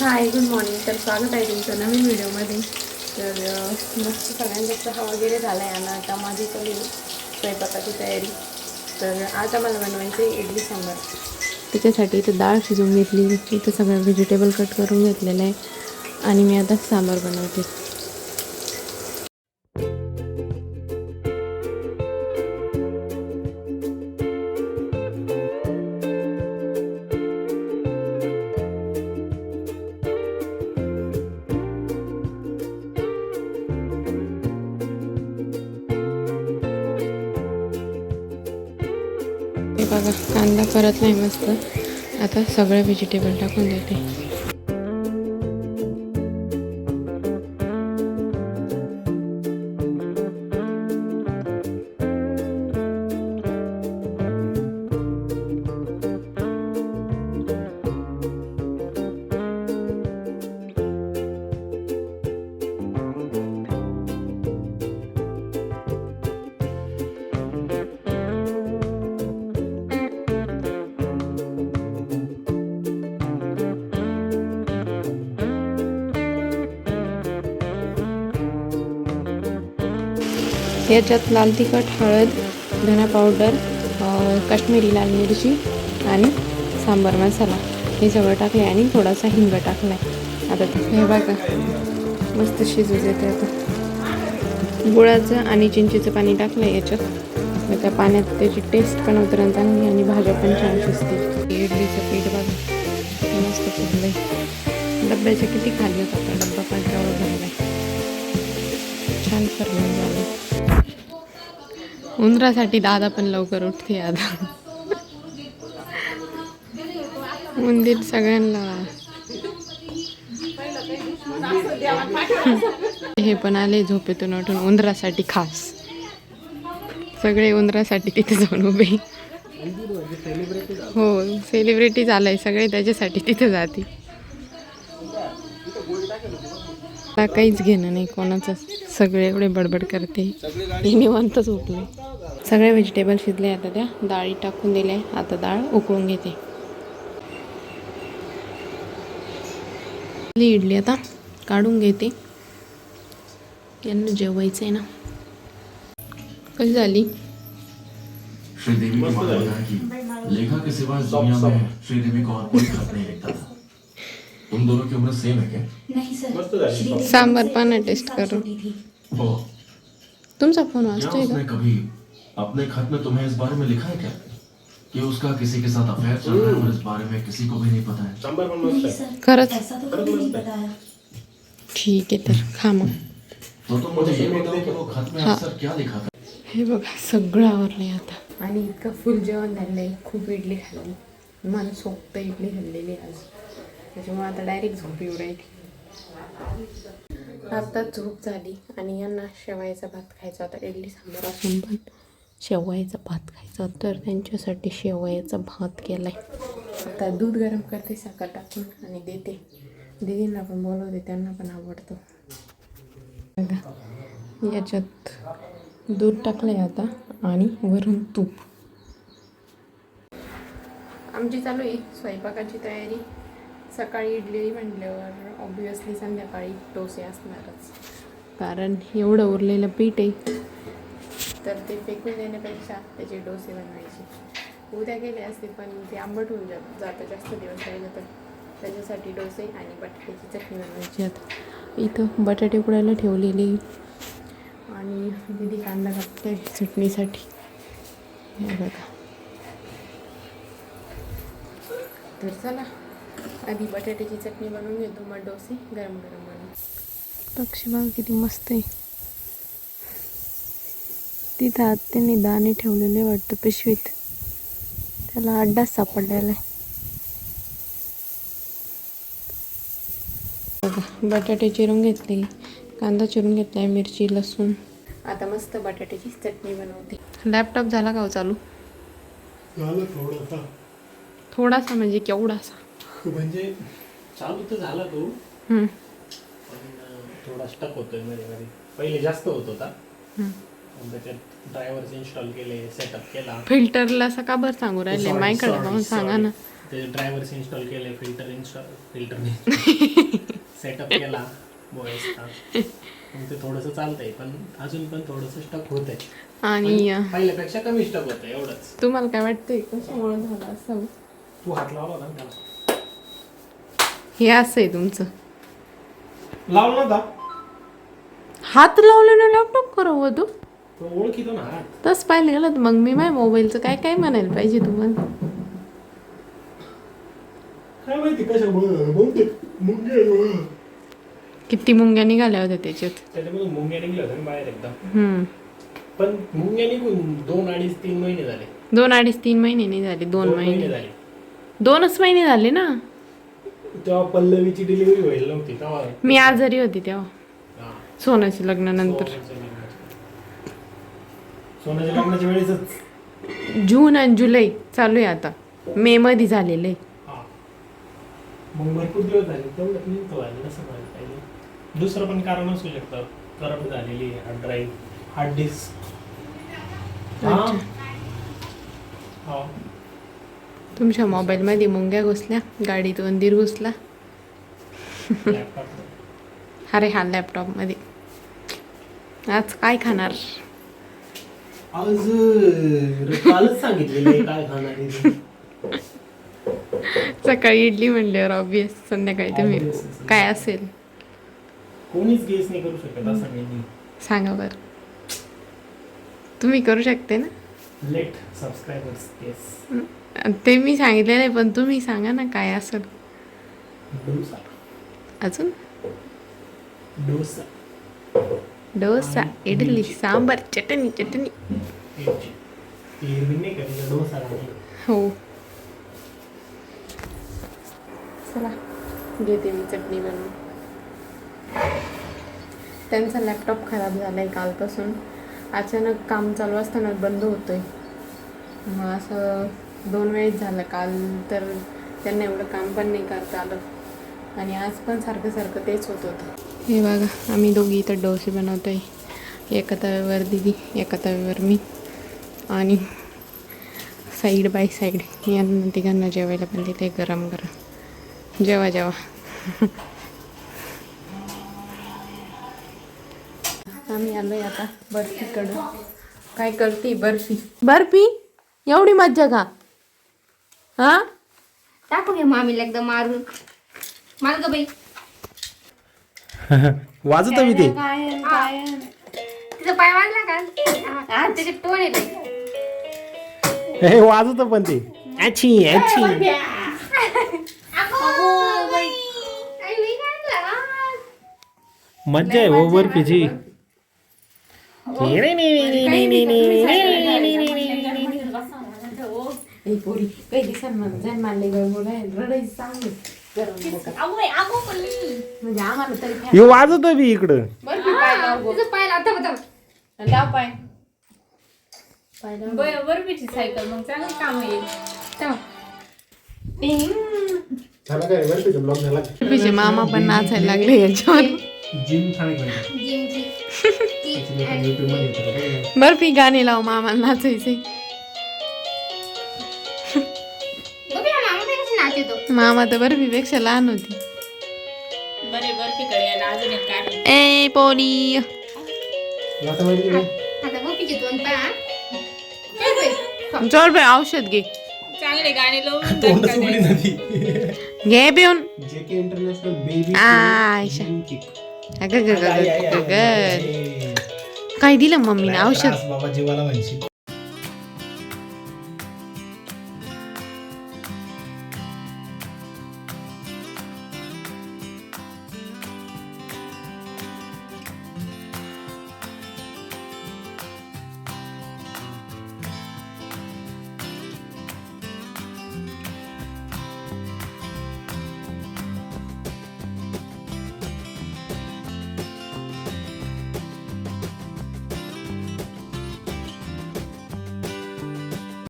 Hi good morning तर स्वागत आहे तुमचं नवीन व्हिडिओमध्ये. तर मस्त सगळ्यांचा चहा वगैरे झाला आहे आणि आता माझी कमी स्वयंपाकाची तयारी. तर आज आम्हाला बनवायचं आहे इडली सांबार. त्याच्यासाठी इथं डाळ शिजवून घेतली इथं सगळं व्हेजिटेबल कट करून घेतलेलं आहे. आणि मी आता सांबार बनवते. हे बघा कांदा करत नाही मस्त. आता सगळे व्हेजिटेबल टाकून देते. याच्यात लाल तिखट हळद धना पावडर काश्मीरी लाल मिरची आणि सांबार मसाला. हे सगळं टाकले आणि थोडासा हिंग टाकला आहे आता ते हे बघा. मस्त शिजू देते आता. गुळाचं आणि चिंचेचं पाणी टाकलं आहे याच्यात. मग त्या पाण्यात त्याची टेस्ट पण उतरण चांगली आणि भाज्या पण छान शिजते इडलीचं पीठ बघा. किती मस्त आहे डब्याच्या किती खाली होता डब्बा पण झालं छान फरलं झालं उंदरासाठी दादा पण लवकर उठते आता. उंदीर सगळ्यांना. हे पण आले झोपेतून उठून उंदरासाठी खास. सगळे उंदरासाठी तिथे जाऊन उभे. हो सेलिब्रिटी झालंय सगळे त्याच्यासाठी तिथे जाते. मला काहीच घेणं नाही कोणाचं सगळे एवढे बडबड करते. हे निवांत झोपले सगळे व्हेजिटेबल शिजले आता त्या डाळी टाकून दिले आता डाळ उकळून घेते. इडली आता काढून घेते. यांना जेवायचं आहे ना. कशी झाली? श्रीदेवी की मां ने बताया कि लेखा के सिवा इस दुनिया में श्रीदेवी को और कोई खत नहीं लिखता था. उन दोनों की उम्र सेम है क्या? नहीं सर। सांबार पाना टेस्ट करो। छोटी थी। ओ तुमचा फ़ोन का उसने कभी अपने खत में तुम्हें इस बारे में लिखा है क्या? कि उसका किसी के साथ अफेयर चल रहा है और इस बारे में किसी को भी नहीं पता है? सांबार मस्त सर खरंच ऐसा तो कभी नहीं बताया ठीक आहे तर खा मग तो तुम मुझे ये बताओ कि वो खत में अक्सर क्या लिखा था? हे बघा सगळं आवरलंय आता। आणि इतकं फुल जेवण झालंय खूप इडली खाल्ली. मन सोपतं इडली खाल्लेली आज. त्याच्यामुळे आता डायरेक्ट झोप येऊ राहिली. आता झोप झाली आणि यांना शेवायचा भात खायचा होता. इडली सांबार असून पण शेवयाचा भात खायचा तर त्यांच्यासाठी शेवयाचा भात केलाय. आता दूध गरम करते साखर टाकून आणि देते. दीदींना पण बोलवते त्यांना पण आवडतो. बघा याच्यात दूध टाकलंय आता आणि वरून तूप. आमची चालू आहे. स्वयंपाकाची तयारी. सकाळी इडली म्हटल्यावर ऑब्विसली संध्याकाळी डोसे असणारच. कारण एवढं उरलेलं पीठ आहे. तर ते फेकून देण्यापेक्षा त्याचे डोसे बनवायचे. उद्या गेले असते पण ते आंबट होऊन जात जातं. जास्त दिवस राहिलं तर त्याच्यासाठी डोसे आणि बटाट्याची चटणी बनवायची आता. इथं बटाटे उकडायला ठेवलेले. आणि दिदी कांदा कापते चटणीसाठी. हे बघा. तर चला. आधी बटाट्याची चटणी बनवून घेतो मग डोसे गरम गरम बनवू पक्षी बघा किती मस्त आहे. तिथं आत्याने दाणे ठेवलेले वाटतं पिशवीत. त्याला अड्डाच सापडलेला आहे. बटाटे चिरून घेतले. कांदा चिरून घेतलाय मिरची लसूण. आता मस्त बटाट्याची चटणी बनवते. लॅपटॉप झाला का हो चालू? थोडासा म्हणजे केवढासा? म्हणजे चालू तर झाला तो हम्म, पण थोडा स्टक होतोयमध्ये मध्ये. पहिले जास्त होत होता. हम्म. त्याच्यात ड्रायव्हर्स इन्स्टॉल केले सेटअप केला. फिल्टरला असं का बरं सांगू राहिले? Sorry, sorry, पाहून सांगा sorry. ना. ते ड्रायव्हर्स इन्स्टॉल केले फिल्टर इन्स्टॉल फिल्टर सेटअप केला बोयसचा मग ते थोडंसं चालतंय पण अजून पण थोडंसं स्टक होत आहे आणि अं, पहिल्यापेक्षा कमी स्टक होतं एवढंच. तुम्हाला काय वाटतंय? कशामुळे झालं असं? तू हात लावला होता ना त्याला. हे असं आहे तुमचं. लावला नव्हता हात लावलेला लॅपटॉप करावं तू तो ओळखीतो ना हात. तस पाहिलं गेलं तर मग मी माझ्या मोबाईलचं काय काय म्हणायला पाहिजे तुम्हाला? काय माहिती कशामुळे बहुतेक मुंग्या किती मुंग्या निघाल्या होत्या त्याच्यात? त्याच्यामधून मुंग्या निघल्या होत्या ना बाहेर एकदम हम्म. पण मुंग्या निघून दोन अडीच तीन महिने झाले. दोन अडीच तीन महिने नाही झाले दोन महिने झाले. दोनच महिने झाले ना? तेव्हा पल्लवीची डिलिव्हरी व्हायला नव्हती तेव्हा मी आजारी होती तेव्हा. हा. सोनाच्या लग्नानंतर. सोनाच्या लग्नाच्या- सोनाच्या लग्नाच्या वेळेसच. जून आणि जुलै चालू आहे आता. मे मध्ये झालेलं. आहे हा. मग भरपूर दिवस झाले तेवढं व्हायला पाहिजे दुसरं पण कारण असू शकतं. करप्ट झालेली हार्ड ड्राईव्ह हार्ड डिस्क हा. तुमच्या मोबाईलमध्ये मुंग्या घुसल्या गाडीत उंदीर घुसला. अरे हा लॅपटॉपमध्ये. आज काय खाणार? आज कालच सांगितलेलं काय खाणार. सकाळी इडली म्हणल्यावर ऑब्विस संध्याकाळी तुम्ही. काय असेल? कोणीच गेस नाही करू शकत सांगा बरं. तुम्ही करू शकते ना? लेट सबस्क्रायबर्स येस ते मी सांगितलेलं आहे पण तुम्ही सांगा ना काय असेल. डोसा. अजून? डोसा. डोसा इडली सांबार चटणी. चटणी नाही हो. चला घेते मी चटणी बनवून. त्यांचा लॅपटॉप खराब झाला आहे कालपासून. अचानक काम चालू असताना बंद होतोय. मग असं दोन वेळेस झालं काल तर त्यांना एवढं काम पण नाही करता आलं. आणि आज पण सारखं सारखं तेच होत होतं. हे बघा आम्ही दोघी इथं डोसे बनवतो आहे एका तव्यावर दिदी एका तव्यावर मी. आणि साईड बाय साईड यांना तिघांना जेवायला पण तिथे गरम गरम. जेवा जेवा. आम्ही आलोय आता बर्फीकडं. काय करते बर्फी? बर्फी? एवढी मज्जा का? हा? टाकून घ्या मामीला एकदा मारून. मार ग बाई? वाजत मी ते. काय काय तिचा पाय वाजला का? हा त्याचे टोन येते हे वाजत पण ते. ॲची ॲची मज्जा आहे हो बर्फीची. ए पोरी दिवसांना जाय मारले रडायचं चांगलं. गरम डोकं. म्हणजे आम्हाला तरी हे वाजत बी इकडं. बर्फी पाय लाव गं. तिचं पाय लाव पाय. पाय लाव. बरोबरची सायकल मग चांगलं काम येईल झाला काय बर्फीचा ब्लॉग झाला मामा पण नाचायला लागले याच्यावर. जिम. बर्फी गाणे लाव मामाला नाचायचे मामा तर बर्फीपेक्षा लहान होती. बरे बर्फीकडे यायला अजून एक कारण ए पोली आता गोपीचे दोन हा? चल बाई औषध घे. चांगले गाणे लावून तोंड दणका सुकली द्यायचं. नदी घे पिऊन. जे के इंटरनॅशनल बेबी आयशा. अगं ग ग ग ग ग. काय दिलं मम्मीने औषध? बाबा जीवाला म्हणशील.